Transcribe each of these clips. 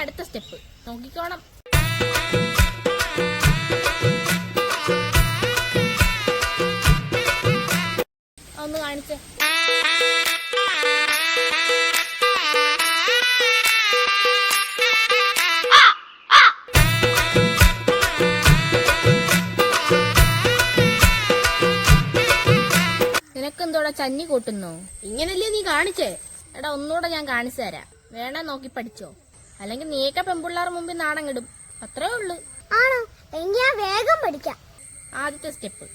അടുത്ത സ്റ്റെപ്പ് നോക്കിക്കോണം. ഒന്ന് കാണിച്ചേ. നിനക്കെന്തോടാ ചന്നി കൂട്ടുന്നു? ഇങ്ങനല്ലേ നീ കാണിച്ചേ? എടാ ഒന്നുകൂടെ ഞാൻ കാണിച്ചു തരാം. വേണേ നോക്കി പഠിച്ചോ. അല്ലെങ്കിൽ നീയൊക്കെ പെമ്പിള്ളാർ മുമ്പിൽ നാണം കിടും അത്രേ ഉള്ളു. ആണോ? എങ്കിൽ ഞാൻ വേഗം പഠിക്കാം. ആദ്യത്തെ സ്റ്റെപ്പ്.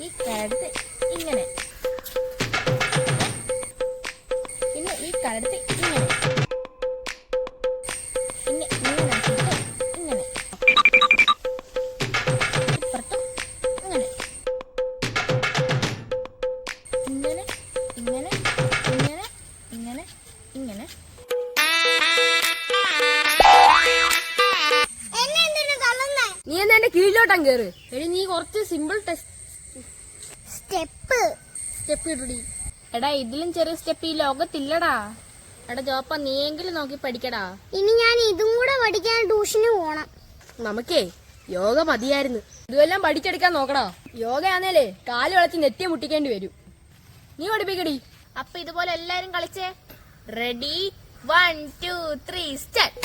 ഈ കഴുത്ത് ഇങ്ങനെ. എന്റെ കേറ്. എടി നീ കുറച്ച് സിമ്പിൾ ടെസ്റ്റ് സ്റ്റെപ്പ്. സ്റ്റെപ്പ് ഇടടി. എടാ ഇതിലും ചെറിയ സ്റ്റെപ്പ് ഈ ലോകത്തില്ലടാ. എടാ ജോപ്പ നീയെങ്കിലും നോക്കി പഠിക്കടാ. ഇനി ഞാൻ ഇതും കൂടെ പഠിക്കാൻ ട്യൂഷന് പോണം. നമുക്കേ യോഗ മതിയായിരുന്നു. ഇതുമെല്ലാം പഠിച്ചെടുക്കാൻ നോക്കടാ. യോഗ ആന്നേലേ കാൽ വളച്ച് നെറ്റി മുട്ടിക്കേണ്ടി വരും. നീ പഠിപ്പിക്കടി. അപ്പൊ ഇതുപോലെ എല്ലാരും കളിച്ചേ? Ready one two three start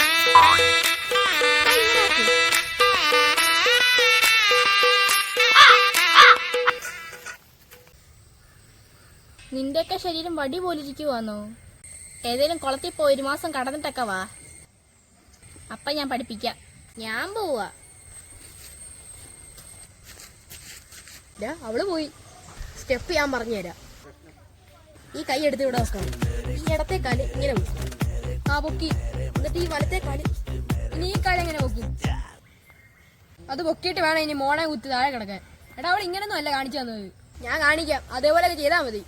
നിന്റെയൊക്കെ ശരീരം വടി പോലിരിക്കുവാന്നോ? ഏതേലും കുളത്തിൽ പോയി ഒരു മാസം കടന്നിട്ടൊക്കെ വാ. അപ്പൊ ഞാൻ പഠിപ്പിക്കാം. ഞാൻ പോവാ. അവൾ പോയി. സ്റ്റെപ്പ് ഞാൻ പറഞ്ഞു തരാ ഈ കൈ എടുത്ത് ഇവിടെ വെക്കണം. ഈ ഇടത്തെ കാൽ ഇങ്ങനെ ആ പൊക്കി. എന്നിട്ട് ഈ വലത്തെ കാൽ ഇനി ഈ കാൽ എങ്ങനെ പൊക്കും? അത് പൊക്കിയിട്ട് വേണം ഇനി മോണെ കുത്തി താഴെ കിടക്കാൻ. എടാ അവൾ ഇങ്ങനൊന്നും അല്ല കാണിച്ചു തന്നത് ഞാൻ കാണിക്കാം. അതേപോലെ ചെയ്താൽ മതി.